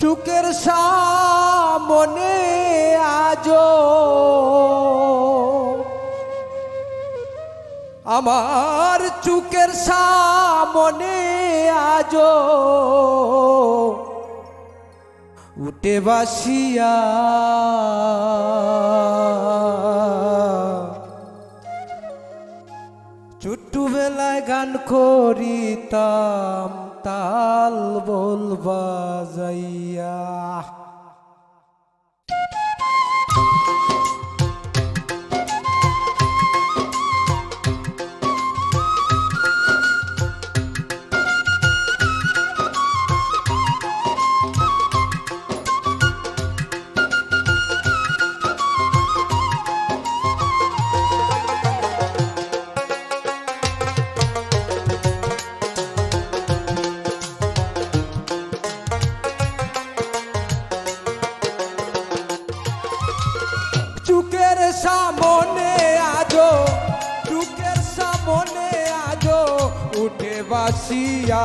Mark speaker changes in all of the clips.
Speaker 1: চুকের সামনে আজ। আমার চুকের সামনে আজো। উঠে বাসিয়া। গান করিতাম তাল বলবা যাইয়া সামনে আজো চুকের সামনে আজো, উঠে বাসিয়া।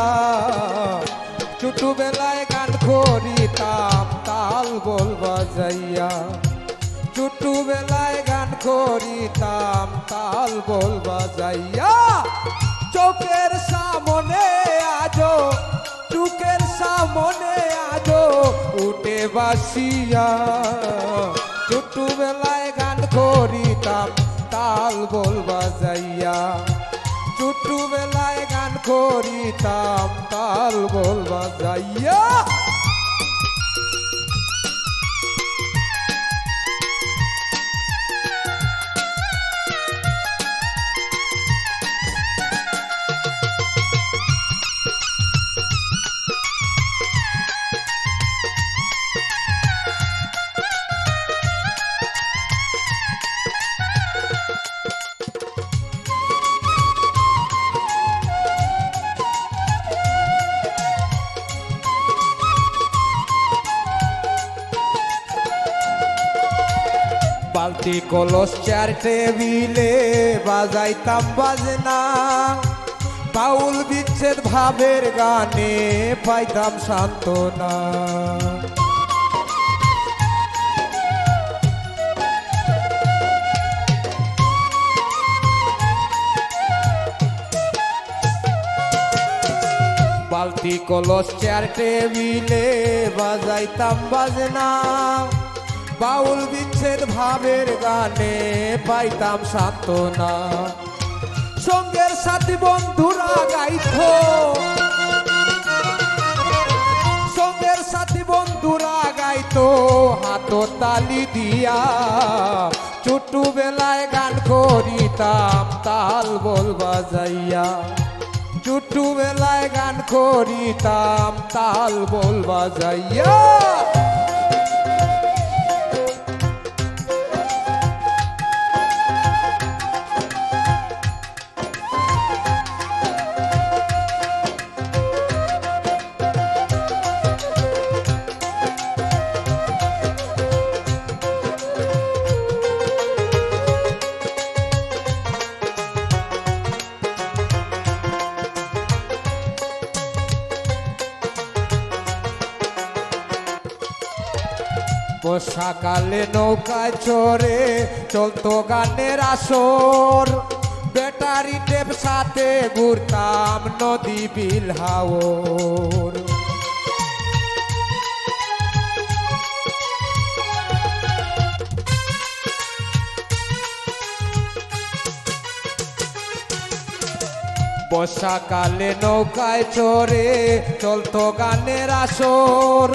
Speaker 1: ছোটবেলায় গান করিতাম, তাল বলবা যাইয়া ছোটবেলায় গান করিতাম, তাল বলবা যাইয়া চোখের সামনে আজো চুকের সামনে আজো, উঠে বাসিয়া। ছোটবেলায় করিতাম তাল বলবা বাজাইয়া। ছোট্টবেলায় গান করিতাম তাল বলবা যাইয়া বালতি কলস চার টেবিলে বাজাইতাম বাজনা। বাউল বিচ্ছেদ ভাবের গানে পাইতাম সান্ত্বনা। বালতি কলস চেয়ার টেবিলে বাজাইতাম বাজনা। বাউল বিচ্ছেদ ভাবের গানে পাইতাম সান্ত্বনা। সঙ্গের সাথী বন্ধুরা গাইত। সঙ্গের সাথী বন্ধুরা গাইতো হাত তালি দিয়া। ছোট্টবেলায় গান করিতাম, তাল বল বাজাইয়া। ছোট্টবেলায় গান করিতাম, তাল বল বাজাইয়া। বর্ষাকালে নৌকায় চড়ে চলতো গানের আসর। ব্যাটারি টেপ সাথে ঘুরতাম নদী বিল বর্ষাকালে নৌকায় চড়ে চলতো গানের আসর।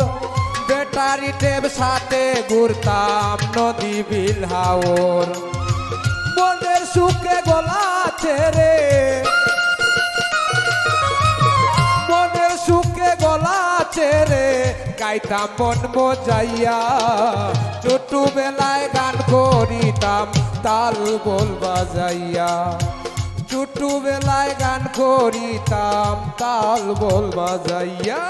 Speaker 1: ব্যাটারি টেপ সাথে ঘুরতাম নদী বিল হাওর। মনের সুখে গলা ছেড়ে। মনের সুখে গলা ছেড়ে গাইতাম মন মজাইয়া। ছোটবেলায় গান করিতাম, তাল বল বাজাইয়া। ছোটবেলায় গান করিতাম, তাল বল বাজাইয়া।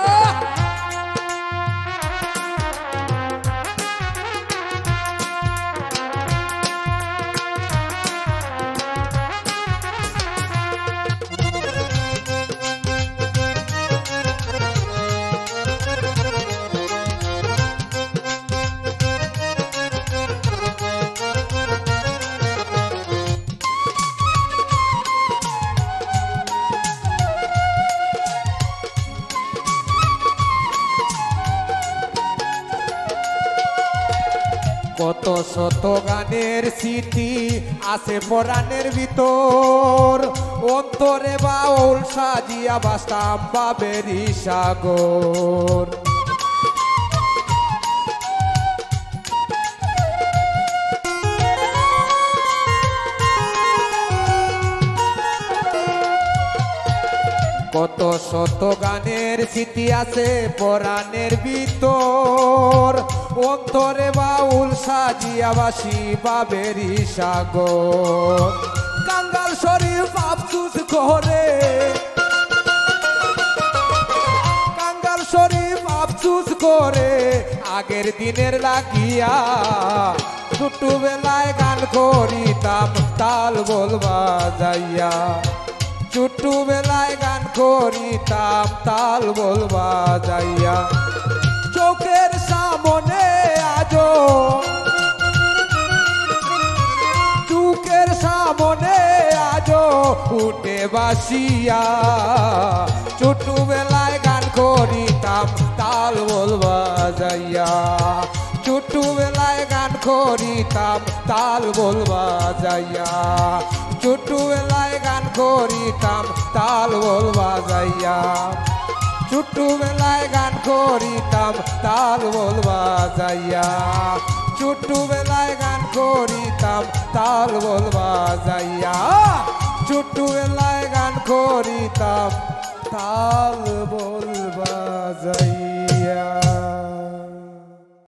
Speaker 1: কত শত গানের স্মৃতি আছে পরাণের ভিতর। অন্তরে বাউল সাজিয়া বাস্তাম বাবেরি সাগর। গানের স্মৃতি আছে, পরাণের ভিতর। অন্তরে বাউল সাজিয়া বাসি বাবেরি সাগর। কাঙ্গাল শরীফ আফসুস করে। কাঙ্গাল শরীফ আফসুস করে। আগের দিনের লাগিয়া ছোট্টবেলায় গান করিতাম, তাল বলবা যাইয়া ছোট্টবেলায় গান করিতাম, তাল বলবা যাইয়া চোখের সামনে আজো চুকের সামনে আজো উঠে বাসিয়া। ছোট্টবেলায় গান করিতাম, তাল বলবা যাইয়া ছোট্টবেলায় গান করিতাম, তাল বলবা যাইয়া ছোট্টবেলায় গান করিতাম, তাল বলবা যাইয়া ছোট্টবেলায় গান করিতাম, তাল বলবা যাইয়া ছোট্টবেলায় গান করিতাম, তাল বলবা যাইয়া ছোট্টবেলায় গান করিতাম, তাল বলবা যাইয়া